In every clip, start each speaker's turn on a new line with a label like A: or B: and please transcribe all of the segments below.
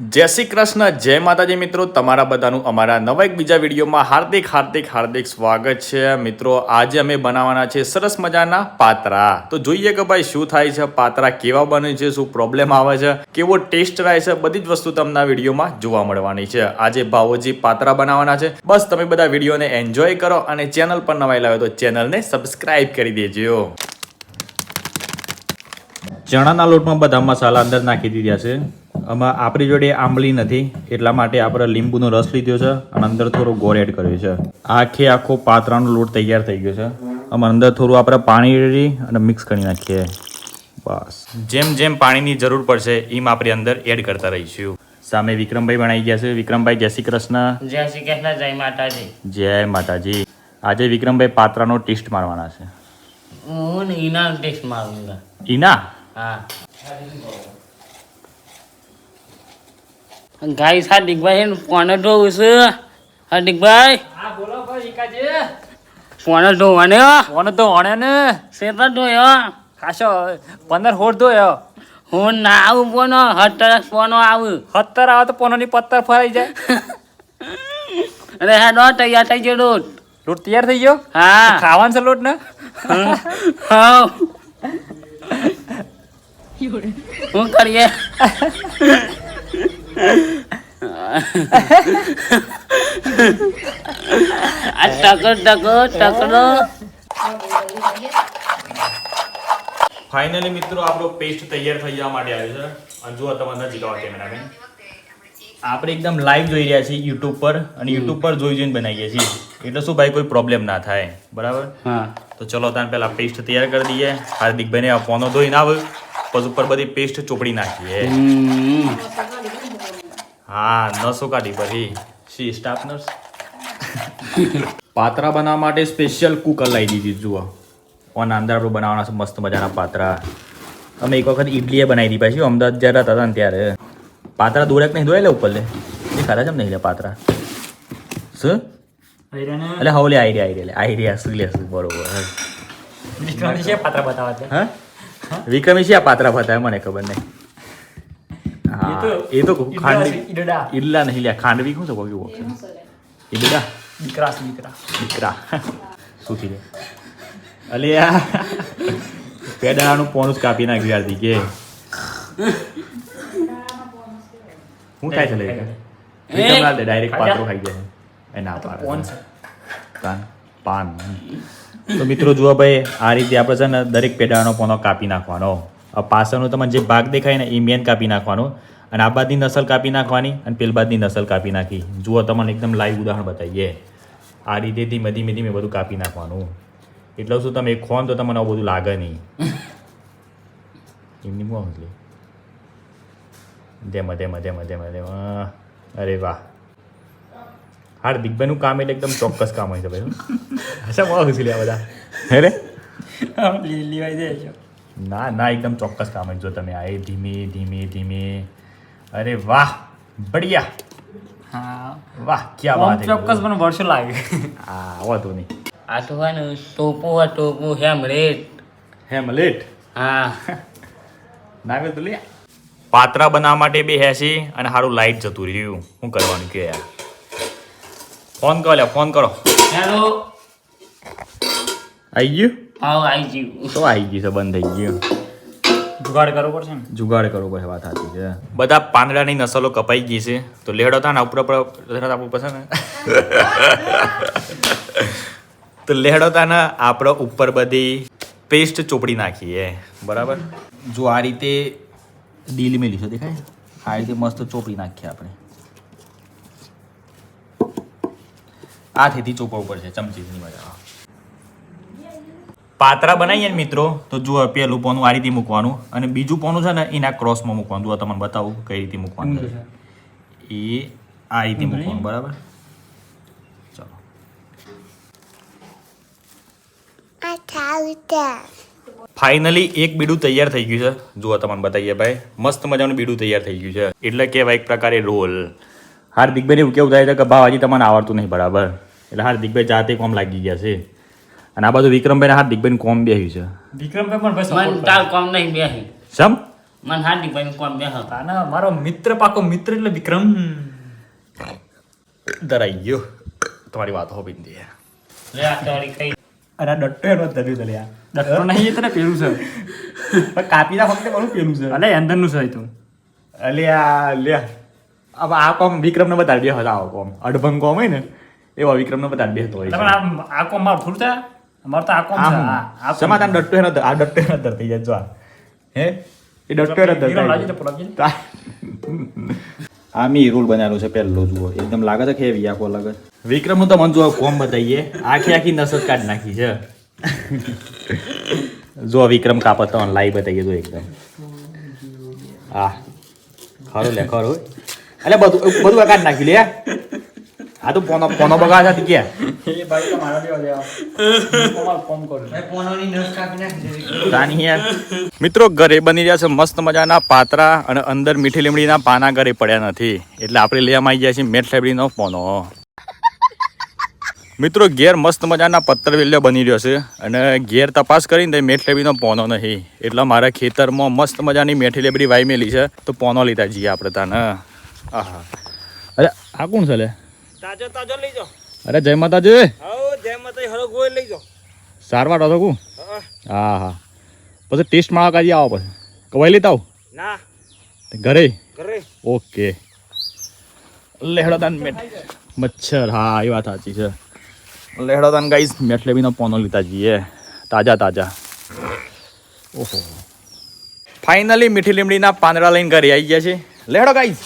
A: જય શ્રી કૃષ્ણ, જય માતાજી મિત્રો. તમારા બધાનું અમારા નવા એક બીજા વિડીયોમાં હાર્દિક હાર્દિક હાર્દિક સ્વાગત છે. મિત્રો, આજે અમે બનાવવાના છે સરસ મજાના પાત્રા. તો જોઈએ કે ભાઈ શું થાય છે, પાત્રા કેવા બને છે, શું પ્રોબ્લેમ આવે છે, કેવો ટેસ્ટ રહે છે, બધી જ વસ્તુ તમને વિડીયોમાં જોવા મળવાની છે. આજે ભાવોજી પાત્રા બનાવવાના છે. બસ તમે બધા વિડીયોને એન્જોય કરો અને ચેનલ પર નવાઈ લાવે તો ચેનલને સબસ્ક્રાઈબ કરી દેજો. ચણાના લોટમાં બધા મસાલા અંદર નાખી દીધા છે. આમાં આપણી જોડે આંબલી નથી એટલા માટે આપણે લીંબુનો રસ લીધો છે અને અંદર થોડું ગોળ એડ કર્યો છે. આખે આખો પાત્રાનો લોટ તૈયાર થઈ ગયો છે. આમાં અંદર થોડું આપણે પાણી રેડી અને મિક્સ કરી નાખીએ. બસ. જેમ જેમ પાણીની જરૂર પડશે એમ આપણે અંદર એડ કરતા રહીશું. સામે વિક્રમભાઈ બનાવી ગયા છે. વિક્રમભાઈ જય શ્રી કૃષ્ણ.
B: જય શ્રી કૃષ્ણ જય માતાજી.
A: જય માતાજી. આજે વિક્રમભાઈ પાત્રાનો ટેસ્ટ મારવાના છે.
B: હું ઈના ટેસ્ટ મારું
A: ઈના?
B: હા. ગાઈસ હાર્દિકભાઈ ફોન ધોવું છે. હાર્દિકભાઈ
C: હા બોલો ભાઈ વિકાજી
B: ફોન ધોવાને
C: ફોન તો ઓણે ને?
B: શેતા ધોયો
C: ખાસો પંદર હોડ ધોયો
B: હું. ના આવું ફોન હતર ફોન આવું.
C: સત્તર આવે તો પોનો ની પત્તર ફરાઈ જાય.
B: અરે હા નો તૈયાર થઈ ગયો લોટ
C: લોટ તૈયાર થઈ ગયો?
B: હા.
C: ખાવાનું છે લોટ ને
B: હા શું કરીએ? આ ટકરો
A: ફાઇનલી મિત્રો આપણો પેસ્ટ તૈયાર થઈ જવા માટે આવ્યો છે. અને જુઓ તમે નજીક આવો કેમેરામેન. આપણે એકદમ લાઈવ જોઈ રહ્યા છીએ યુટ્યુબ પર અને યુટ્યુબ પર જોઈ જોઈને બનાવીએ છીએ. એટલે શું ભાઈ કોઈ પ્રોબ્લેમ ના થાય. બરાબર?
B: હા.
A: તો ચલો તાન પહેલા પેસ્ટ તૈયાર કરી દઈએ. હાર્દિકભાઈને આ ફોનો ધોઈને આવે પછી ઉપર બધી પેસ્ટ ચોપડી નાખીએ. હા નસો કાઢી પછી. સી સ્ટાફ નર્સ પાત્રા બનાવવા માટે સ્પેશિયલ કુકર લાવી દીધી જુઓ. ઓન અંદર આપણું બનાવવાના છે મસ્ત મજાના પાત્રા. અમે એક વખત ઇડલીએ બનાવી દીધી પાછી અમદાવાદ જ્યારે હતા ને ત્યારે. પાત્રા દોરેક નહીં દોરે લે ઉપર લે એ ખરા છે નહીં લે પાત્રા? શું? એટલે હવે લે આઈડિયા આઈડિયા લે. આઈડિયા શું લે શું બરોબર.
C: વિક્રમી છે પાત્ર બતાવવા
A: હા? વિક્રમી છે આ પાત્રા બતાવે મને ખબર નહીં. હા એ તો ખાંડવી
C: ઈડડા
A: ઈડલા નહીં લ્યા ખાંડવી શું છે કોઈ કેવું ઈડડા
C: દીકરા દીકરા
A: દીકરા શું થઈ જાય અલે આ પેડાનું પોણું જ કાપી નાખ્યું યાર કે શું થાય છે લે વિક્રમ લાલ દે ડાયરેક્ટ પાત્રો ખાઈ જાય એના ના પાડે
C: છે
A: પાન પાન તો મિત્રો જુઓ ભાઈ આ રીતે આપણે છે ને દરેક પેડાનો પોનો કાપી નાખવાનો પાછળનો તમને જે ભાગ દેખાય ને એ મેન કાપી નાખવાનો. અને આ બાદની નસલ કાપી નાખવાની અને પેલ બાદની નસલ કાપી નાખી. જુઓ તમને એકદમ લાઈવ ઉદાહરણ બતાવીએ. આ રીતે ધીમે ધીમે ધીમે બધું કાપી નાખવાનું. એટલે શું તમે ખોન તો તમને આવું બધું લાગે નહીં. એમની મોં એટલે જેમાં તેમાં તેમાં તેમાં તેમાં અરે વાહ. હાર્દિકભાઈનું કામ એટલે એકદમ ચોક્કસ કામ હોય છે ભાઈ. હશે મોં હસી લે બધા. અરે?
C: લેવાઈ જાય
A: ના ના એકદમ ચોક્કસ કામ જો તમે આ એ ધીમે ધીમે ધીમે. અરે વાહ બઢિયા.
C: હા.
A: વાહ ક્યાં વાત
C: ચોક્કસ પણ વર્ષો લાગે.
A: હા વાંધો નહીં.
B: આ તો હોય ને ટોપો હોય ટોપો હેમલેટ
A: હેમલેટ
B: હા
A: નાવે તો લે પાત્રા બનાવવા માટે બે હેસી અને સારું લાઇટ જતું રહ્યું. શું કરવાનું કે યાર? ફોન કરો લે ફોન કરો.
B: હેલો
A: આવી ગયું?
B: આવ આવી ગયું
A: તો આવી ગયું છે બંધ થઈ ગયું.
C: જુગાડ કરવો પડશે ને?
A: જુગાડ કરવો પડશે વાત સાચી છે. બધા પાંદડાની નસલો કપાઈ ગઈ છે. તો લેડો હતા ને ઉપર ઉપર આપણું પસંદ ને? તો લેડો હતા ને આપણે ઉપર બધી પેસ્ટ ચોપડી નાખીએ. બરાબર? જો આ રીતે ડીલ મેલી છે દેખાય? આ રીતે મસ્ત ચોપડી નાખીએ આપણે. આ થેથી ચોપવું પડશે ચમચીની મજા પાત્રા બનાવીએ ને મિત્રો તો જુઓ પેલું પોનું આ રીતે મૂકવાનું અને બીજું પોનું છે ને એના ક્રોસમાં મૂકવાનું. જુઓ તમને બતાવું કઈ રીતે મૂકવાનું એ આ રીતે મૂકવાનું બરાબર? ચલો. ફાઇનલી એક બીડું તૈયાર થઈ ગયું છે. જુઓ તમને બતાવીએ ભાઈ. મસ્ત મજાનું બીડું તૈયાર થઈ ગયું છે. એટલે કહેવાય એક પ્રકારે રોલ. હાર્દિકભાઈને એવું કેવું થાય છે કે ભાવ હજી તમને આવડતું નહીં બરાબર? એટલે હાર્દિકભાઈ જાતે કોમ લાગી ગયા છે. અને આ બાજુ વિક્રમભાઈ હાર્દિકભાઈ કોમ બેહ્યું છે.
C: વિક્રમભાઈ પણ ભાઈ
B: મન
C: support
B: કોમ નહીં બેહી
A: સમ?
B: મને હાર્દિકભાઈ કોણ બે હતા
C: તાના મારો મિત્ર પાકો મિત્ર એટલે વિક્રમ.
A: ગયો. તમારી વાત હો બિંદી
B: લે આ તારી કઈ.
C: અરે ડટ્ટો એનો જ ધર્યું ડટ્ટો નહીં તને પેલું છે. પણ કાપી ફક્ત મારું પેલું છે? અલે અંદરનું છે તું. અલે આ લે હવે આ કોમ વિક્રમને બતાડી બે હતા આ કોમ. અડભંગ કોમ હોય ને એવા વિક્રમને બતાડી બે હતો હોય
D: આ કોમ મારું થોડું થાય અમારે તો આ કોમ છે. આ-
C: સમાધાન ડટ્ટો એનો આ ડટ્ટો એનો ધરતી જાય જો આ. હે? એ ડટ્ટો એનો
D: વિક્રમ ને.
A: આ મી રૂલ બનાવેલું છે પહેલો જુઓ. એકદમ લાગે છે કે આખો લાગે વિક્રમનું તો મન જો કોમ બતાવીએ. આખી આખી નસત કાઢ નાખી છે. જો વિક્રમ કાપત તો લાઈ બતાવીએ જો એકદમ. હા. ખરું લે ખરું. એટલે બધું બધું આ નાખી લે આ તો પોનો પોનો બગા છે કે
D: એ ભાઈ તો મારા દેવા દેવા હું નસ કાપી નાખી
A: તાની યાર મિત્રો ઘરે બની રહ્યા છે મસ્ત મજાના પાતરા અને અંદર મીઠી લીમડીના પાના ઘરે પડ્યા નથી. એટલે આપણે લેવામાં આવી ગયા છીએ મેઠ લીમડીનો પોનો. મિત્રો ઘેર મસ્ત મજાના પત્તર વેલ્યો બની રહ્યો છે અને ઘેર તપાસ કરીને મેઠ લીમડીનો પોનો નહીં. એટલે મારા ખેતરમાં મસ્ત મજાની મેઠી લેબડી વાઈ મેલી છે. તો પોનો લીધા જઈએ આપણે તાને. આહા. અરે આ કોણ છે લે?
D: તાજો તાજો લઈ જાઓ.
A: અરે જય માતાજી.
D: હો જય માતાજી હરો ગોળ લઈ જાઓ.
A: સારવાર હતો કું હા. હા પછી ટેસ્ટ માળા કાજી આવો પછી. કવાઈ લેતા આવું?
D: ના.
A: ઘરે?
D: ઘરે.
A: ઓકે. લેહડાદાન મેટ. મચ્છર હા એ વાત સાચી છે. લેહડાદાન ગાઈસ મેટલેબીનો પોનો લીધા જઈએ તાજા તાજા. ઓહો. ફાઇનલી મીઠી લીમડીના પાંદડા લઈને ઘરે આવી ગયા છે. લેહડો ગાઈસ.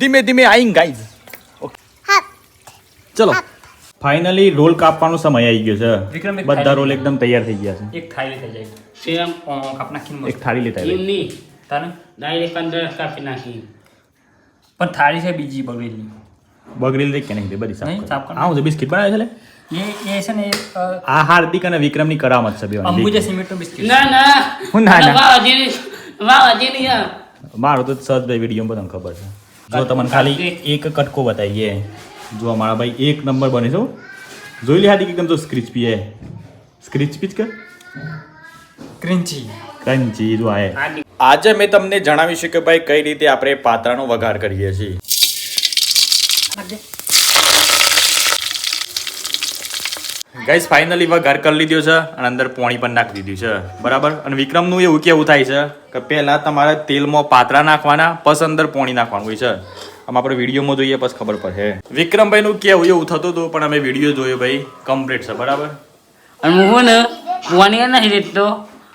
A: ધીમે ધીમે આઈંગ ગાઈઝ ચલો. ફાઇનલી રોલ કાપવાનો સમય આવી ગયો
D: વિક્રમ,
A: છે બધા રોલ એકદમ તૈયાર થઈ ગયા છે.
D: એક થાળી થઈ જાય.
B: સેમ
D: કાપ નાખીને
A: એક થાળી લેતા
B: એમ નહીં
D: તાને
B: ડાયરેક્ટ અંદર કાપી નાખી.
D: પણ થાળી છે બીજી બગડેલી.
A: બગડી લે કે નહીં બધી સાફ
D: સાફ
A: કર.
D: કર.
A: આ હું બિસ્કિટ બનાવે છે લે?
D: એ એ છે ને
A: આ હાર્દિક અને વિક્રમની કરામત છે બેવાની.
D: અંબુજા સિમેન્ટનું બિસ્કિટ.
B: ના ના.
A: હું ના, ના.
B: વાહ હજી વાહ યાર
A: મારો તો સજ વીડિયો બધું ખબર છે. જો તમને ખાલી એક. કટકો બતાવીએ. જો મારા ભાઈ એક નંબર બને છો. જોઈ લે હાર્દિક એકદમ તો સ્ક્રિચપી હે સ્ક્રિચપી જ કે
D: ક્રિન્ચી
A: ક્રન્ચી જો આ આજે મેં તમને જણાવી છે કે ભાઈ કઈ રીતે આપણે પાત્રાનો વઘાર કરીએ છીએ. ગાઈસ ફાઇનલી વઘાર કરી લીધો છે અને અંદર પોણી પણ નાખી દીધું છે. બરાબર? અને વિક્રમનું એવું કેવું થાય છે કે પહેલા તમારે તેલમાં પાતરા નાખવાના પછી અંદર પોણી નાખવાનું હોય છે. આમ આપણે વિડીયોમાં જોઈએ પછી ખબર પડે. વિક્રમભાઈનું કેવું એવું થતું હતું પણ અમે વીડિયો જોયો ભાઈ કમ્પ્લીટ છે. બરાબર?
B: અને હું ને પોણી નથી લેતો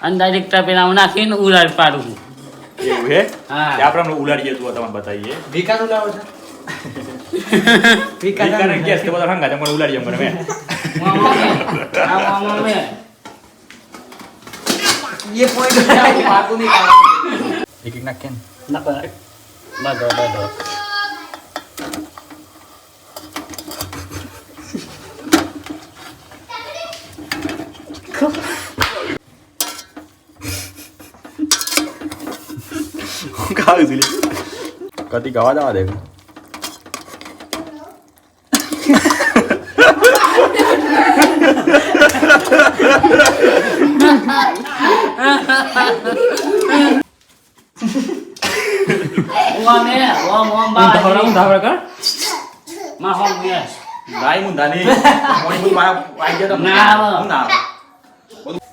B: અને ડાયરેક્ટ પેલા હું નાખીને ઉલાડ પાડું છું.
A: એવું હે? આપણે ઉલાડીએ તો તમને બતાવીએ.
D: વિકાનું લાવો છો?
A: વિકાને ગેસ કે બધા હંગા છે પણ ઉલાડીએ અમે
B: મામા મેં. આ મામા મેં.
A: એક એક નાખીએ ને
D: ના બરાબર.
B: બધો બધો
A: ખાવી છું કદી ગવા જવા દે
B: ઓમ મેં. ઓમ ઓમ
D: હું ધાવડા હું ધાવડા
B: કરમાં હોમ મેં.
A: નાઈ મુંદા ની મોઈ મું મારા આઈ ગયો તો
B: ના
A: હું ના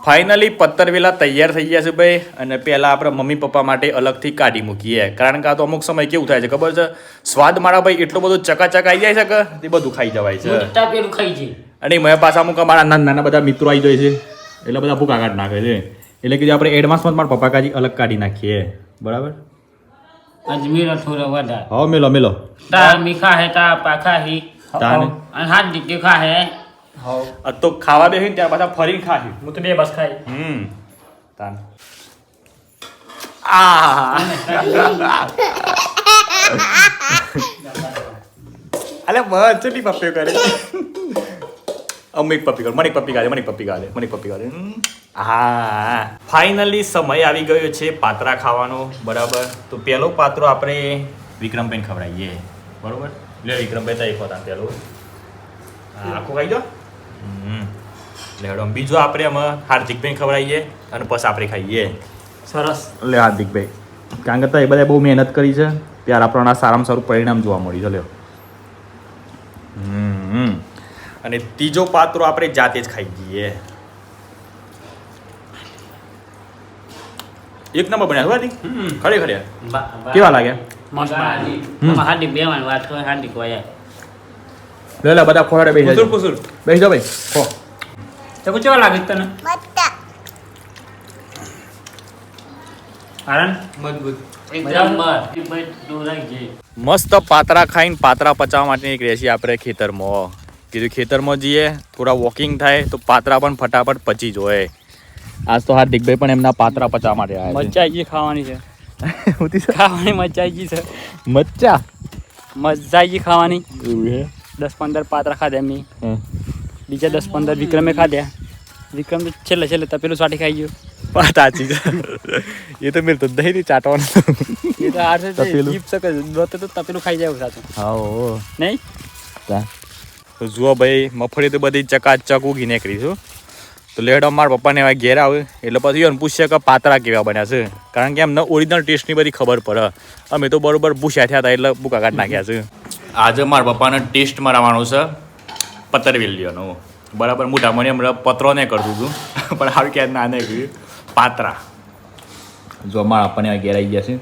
A: ફાઇનલી પત્તર વેલા તૈયાર થઈ ગયા છે ભાઈ અને પહેલાં આપણે મમ્મી પપ્પા માટે અલગથી કાઢી મૂકીએ કારણ કે આ તો અમુક સમય કેવું થાય છે ખબર છે સ્વાદ મારા ભાઈ એટલો બધો ચકાચક આવી જાય છે કે તે બધું ખાઈ જવાય છે અને મેં પાછા અમુક અમારા નાના નાના બધા મિત્રો આવી જાય છે એટલે બધા ભૂકા કાઢ નાખે છે એટલે કે આપણે એડવાન્સમાં મારા પપ્પા કાઢી અલગ કાઢી નાખીએ બરાબર
B: અજમીર થોડો વધારે
A: હા મેલો મેલો
B: તાર મીઠા હે તાર પાખા હી
A: તાને
B: અને હાથ દીકે ખા હે
D: હાવ
A: આ તો ખાવા બેસીને ત્યાર પાછા ફરીને ખાશું
D: હું તો બે બસ ખાઈ
A: હમ તાન આ અલે બસ ચલી પપ્પીઓ કરે અમિક પપ્પી કરે મણિક પપ્પી ગાલે મણિક પપ્પી ગાલે મણિક પપ્પી ગાલે હમ. હા. ફાઇનલી સમય આવી ગયો છે પાત્રા ખાવાનો. બરાબર. તો પહેલો પાત્રો આપણે વિક્રમભાઈને ખવડાવીએ. બરોબર? લે વિક્રમભાઈ તો એક હતા પેલું હા આખું ખાઈ દો હમ. લેડો બીજું આપણે આમાં હાર્દિકભાઈ ખવડાવીએ અને પછી આપણે ખાઈએ.
B: સરસ.
A: લે હાર્દિકભાઈ કારણ કે તો એ બધા બહુ મહેનત કરી છે. ત્યારે આપણને આ સારામાં સારું પરિણામ જોવા મળ્યું છે લ્યો. હમ. અને ત્રીજો પાત્રો આપણે જાતે જ ખાઈ જઈએ. એક નંબર બન્યા હાર્દિક ખરેખર યાર. કેવા લાગ્યા
B: મસ્ત
A: હમ.
B: હાર્દિક બે વાત કરે હાર્દિક હોય
A: લે લે બધા ખોરાડે બેસી જાઓ બેસી જાવ ભાઈ. ખો
B: તો કેવા લાગે તને? આનંદ
D: મજબૂત.
A: મસ્ત પાતરા ખાઈને પાતરા પચાવવા માટે એક રેસી આપણે ખેતરમાં. કીધું ખેતરમાં જઈએ થોડા વોકિંગ થાય તો પાતરા પણ ફટાફટ પચી જોઈએ આજ તો હાર્દિકભાઈ પણ એમના પાત્રા પચા માટે આવ્યા
B: આવી ગઈ ખાવાની છે. ખાવાની આવી ગઈ છે.
A: મચ્ચા
B: મજા ગઈ ખાવાની. દસ પંદર પાત્રા ખાધા એમની. બીજા દસ પંદર વિક્રમે ખાધ્યા વિક્રમ તો છેલ્લે છેલ્લે તપેલું સાટી ખાઈ ગયું.
A: પાતાચી એ તો મેરે તો દહીં ચાટવાનું.
B: એ તો
A: તપેલું.
B: જીપ શકે દોતે તો તપેલું ખાઈ જાય સાચું.
A: હા.
B: નહીં?
A: તો. જુઓ ભાઈ મફળી તો બધી ચકાચક ઉગી નીકળી છું તો લેડો મારા પપ્પાને એવા ઘેર આવે. એટલે પછી એને પૂછશે કે પાતરા કેવા બન્યા છે. કારણ કે એમને ઓરિજિનલ ટેસ્ટની બધી ખબર પડે. અમે તો બરોબર પૂછ્યા થયા હતા એટલે બુકા કાઢ નાખ્યા છે. આજે મારા પપ્પાને ટેસ્ટ મરાવવાનો છે પતરવેલીઓનો. બરાબર મોટા મને હમણાં પત્રો ને કરતું હતું. પણ હારું ક્યાં ના નહીં કર્યું પાતરા. જો મારા પપ્પાને એવા ઘેર આવી ગયા છે.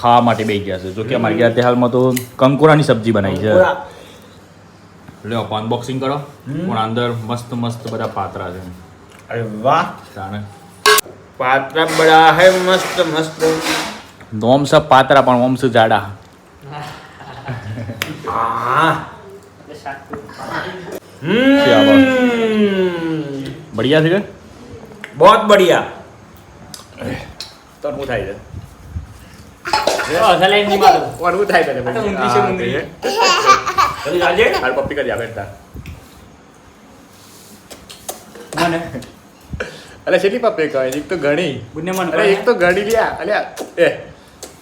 A: ખાવા માટે બેસી ગયા છે. જો કે અમારે ઘેર હાલમાં તો કંકોરાની સબ્જી બનાવી છે. લ્યો અનબોક્સિંગ કરો. પણ અંદર મસ્ત મસ્ત બધા પાતરા છે.
C: અરે વાહ
A: જાણે
D: પાત્રા બડા હે મસ્ત મસ્ત
A: નોમ છે પાતરા પણ ઓમ છે જાડા
D: હા
A: क्या बात?
D: હમ
A: બઢિયા છે કે
D: बहुत बढ़िया
A: તરવું થાય છે
B: નહીં મારું
A: તરવું થાય છે
B: તો ઊંધી છે, ઊંધી.
D: चलिए आजे
A: હાલ પપ્પી કરી આપે તા
B: મને
A: અલે કેટલી પાપે કહે? એક તો ઘણી.
B: બુને મને
A: અરે એક તો ઘણી લ્યા. અલ્યા એ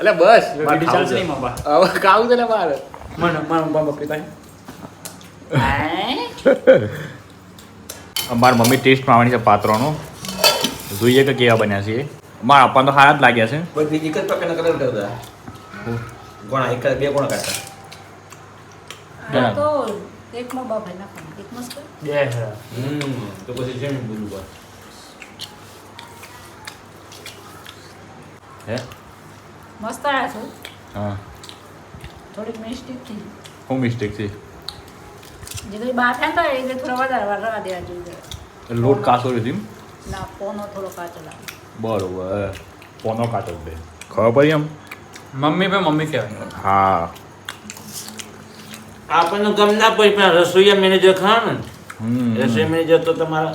A: અલે બસ. મારે ખાવું
B: ચાલશે
A: છે.
B: નહીં મારા
A: હવે કાઉ છે ને મારે.
B: મન મને બાબા પીતા
A: અમાર મમ્મી ટેસ્ટ મારવાની છે પાત્રોનો. જોઈએ કે કેવા બન્યા છે. મારા પપ્પા તો હારા જ લાગ્યા છે.
D: બધી એક જ પ્રકારના કલર કરતા ગોણા એક બે ગોણા કાઢતા.
E: તો એકમાં બાફાઈ નાખવાનું એકમાં.
B: બે
D: હમ તો પછી જેમ બોલું
A: હે?
E: મસ્ત આવ્યા છે.
A: હા.
E: થોડીક મિસ્ટેક થઈ
A: હું મિસ્ટેક થઈ
E: જે કંઈ બાફ્યા હતા એટલે થોડા વધારે વાર રવા દેવા જોઈએ
A: લોટ કાચો રહ્યો છે એમ?
E: ના પોનો થોડો કાચો લાગે.
A: બરોબર પોનો કાચો બે. ખબર પડી એમ?
B: મમ્મી પણ મમ્મી કહેવાય.
A: હા.
D: આપણને ગમ ના પડી પણ રસોઈયા મેનેજર ખરા ને?
A: હમ.
D: રસોઈ મેનેજર તો તમારા